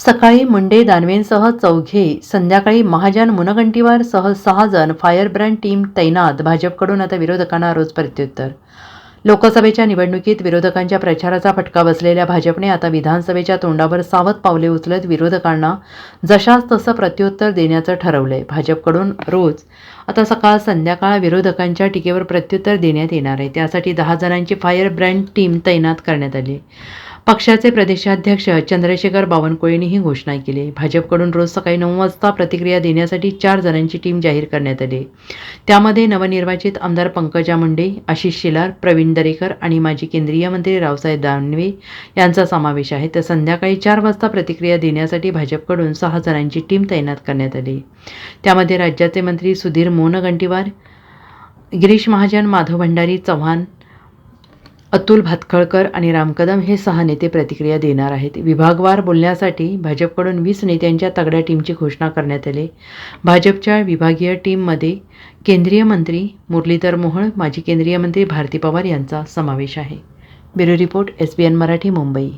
सकाळी मुंडे दानवेंसह चौघे संध्याकाळी महाजन मुनगंटीवार सह सहा जण फायरब्रँड टीम तैनात भाजपकडून आता विरोधकांना रोज प्रत्युत्तर. लोकसभेच्या निवडणुकीत विरोधकांच्या प्रचाराचा फटका बसलेल्या भाजपने आता विधानसभेच्या तोंडावर सावध पावले उचलत विरोधकांना जशास तसं प्रत्युत्तर देण्याचं ठरवलंय. भाजपकडून रोज आता सकाळ संध्याकाळ विरोधकांच्या टीकेवर प्रत्युत्तर देण्यात येणार आहे. त्यासाठी दहा जणांची फायर ब्रँड टीम तैनात करण्यात आली पक्षाचे प्रदेशाध्यक्ष चंद्रशेखर बावनकुळेंनी ही घोषणा केली. भाजपकडून रोज सकाळी नऊ वाजता प्रतिक्रिया देण्यासाठी चार जणांची टीम जाहीर करण्यात आली. त्यामध्ये नवनिर्वाचित आमदार पंकजा मुंडे आशिष शेलार प्रवीण दरेकर आणि माजी केंद्रीय मंत्री रावसाहेब दानवे यांचा समावेश आहे. तर संध्याकाळी चार वाजता प्रतिक्रिया देण्यासाठी भाजपकडून सहा जणांची टीम तैनात करण्यात आली. त्यामध्ये राज्याचे मंत्री सुधीर मोनगंटीवार गिरीश महाजन माधव भंडारी चव्हाण अतुल भातखळकर आणि राम कदम हे सहा नेते प्रतिक्रिया देणार आहेत. विभागवार बोलण्यासाठी भाजपकडून वीस नेत्यांच्या तगड्या टीमची घोषणा करण्यात आली. भाजपच्या विभागीय टीममध्ये केंद्रीय मंत्री मुरलीधर मोहोळ माजी केंद्रीय मंत्री भारती पवार यांचा समावेश आहे. Bureau report S B N Marathi Mumbai.